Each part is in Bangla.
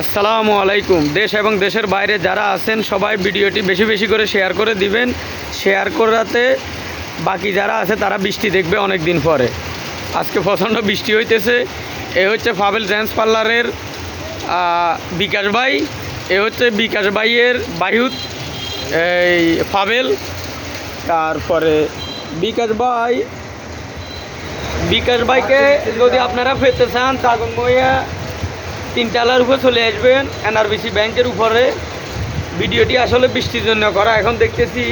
আসসালামু আলাইকুম। দেশ এবং দেশের বাইরে যারা আছেন, সবাই ভিডিওটি বেশি বেশি করে শেয়ার করে দিবেন। শেয়ার করাতে বাকি যারা আছে, তারা বৃষ্টি দেখবে অনেক দিন পরে। আজকে প্রচণ্ড বৃষ্টি হইতেছে। এ হচ্ছে ফাবেল ড্যান্স পার্লারের বিকাশ ভাই। এ হচ্ছে বিকাশ ভাইয়ের বায়ুত এই ফাবেল তারপরে বিকাশ ভাই। বিকাশ ভাইকে যদি আপনারা পেতে চান, তাগুন মইয়া তিনতলার উপরে চলে আসবেন এনআরবিসি ব্যাংকের উপরে। ভিডিওটি আসলে বৃষ্টির জন্য করা এখন দেখতেছি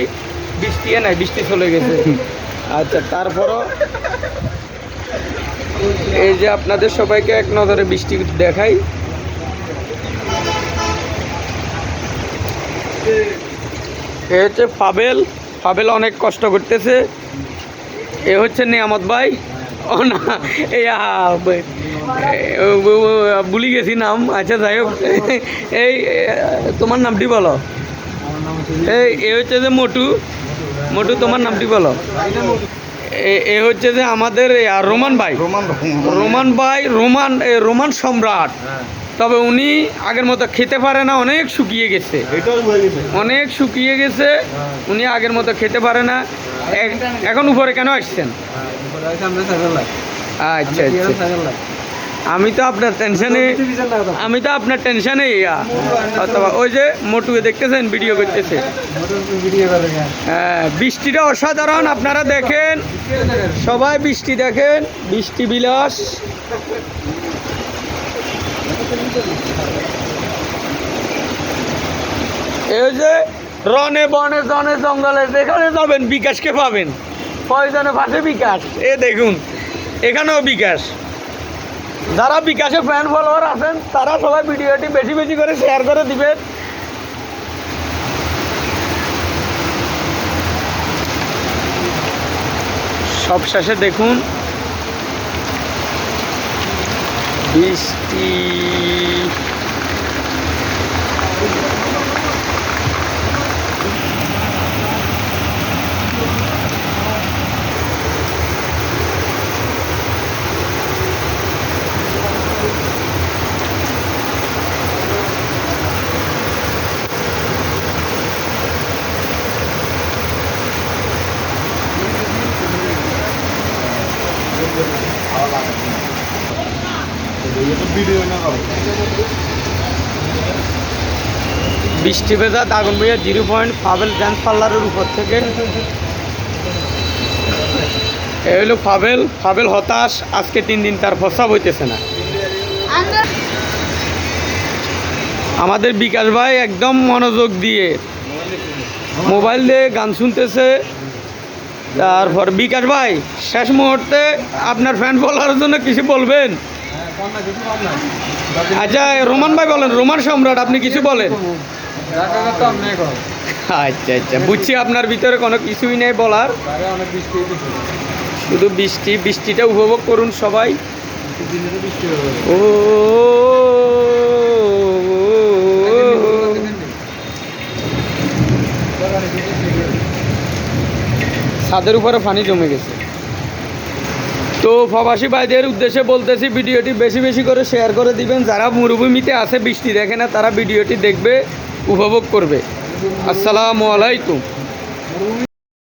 বৃষ্টি এ নাই বৃষ্টি চলে গেছে। আচ্ছা তারপরও এই যে আপনাদের সবাইকে এক নজরে বৃষ্টি দেখাই। এ হচ্ছে ফাবেল ফাবেল অনেক কষ্ট করতেছে। এ হচ্ছে নিয়ামত ভাই। ও না ভুলি গেছি নাম আচ্ছা যাই হোক এই তোমার নামটি বলো এই এ হচ্ছে যে মোটু মোটু তোমার নামটি বলো এ- হচ্ছে যে আমাদের রোমান ভাই রোমান রোমান ভাই রোমান রোমান সম্রাট তবে উনি আগের মতো খেতে পারে না অনেক শুকিয়ে গেছে অনেক শুকিয়ে গেছে উনি আগের মতো খেতে পারে না এখন উপরে কেন আসছেন আচ্ছা আচ্ছা। আমি তো আপনার টেনশনে আমি তো আপনার টেনশনে ইয়া। অথবা ওই যে মোটুকে দেখতেছেন ভিডিও করতেছে। হ্যাঁ বৃষ্টিটা অসাধারণ আপনারা দেখেন। সবাই বৃষ্টি দেখেন বৃষ্টি বিলাস। এই যে রনে বনে জনে জঙ্গলে যেখানে যাবেন বিকাশকে পাবেন। কয়জনে পাশে বিকাশ। এ দেখুন, এখানেও বিকাশ। যারা বিকাশের ফ্যান ফলোয়ার আছেন, তারা সবাই ভিডিওটি বেশি বেশি করে শেয়ার করে দিবেন। সব শেষে দেখুন, বৃষ্টি বৃষ্টি ভেজা দাগন জিরো পয়েন্ট ফাবেল ড্যান্স পার্লারের উপর থেকে। এই হলো ফাবেল ফাবেল হতাশ, আজকে তিন দিন তার প্রস্রাব হইতেছে না। আমাদের বিকাশ ভাই একদম মনোযোগ দিয়ে মোবাইল দিয়ে গান শুনতেছে। তারপর বিকাশ ভাই, শেষ মুহূর্তে আপনার ফ্যান ফলোয়ারের জন্য কিছু বলবেন? আচ্ছা রোমান ভাই বলেন, রোমান সম্রাট, আপনি কিছু বলেন? আচ্ছা আচ্ছা বুঝছি আপনার ভিতরে কোনো কিছুই নেই বলার। শুধু বৃষ্টি, বৃষ্টিটা উপভোগ করুন সবাই। ও ছাদের উপরে পানি জমে গেছে। তো ফবাসী ভাইদের উদ্দেশ্যে বলতেছি, ভিডিওটি বেশি বেশি করে শেয়ার করে দিবেন। যারা মরুভূমিতে আছে, বৃষ্টি দেখে না, তারা ভিডিওটি দেখবে, উপভোগ করবে। আসসালামু আলাইকুম।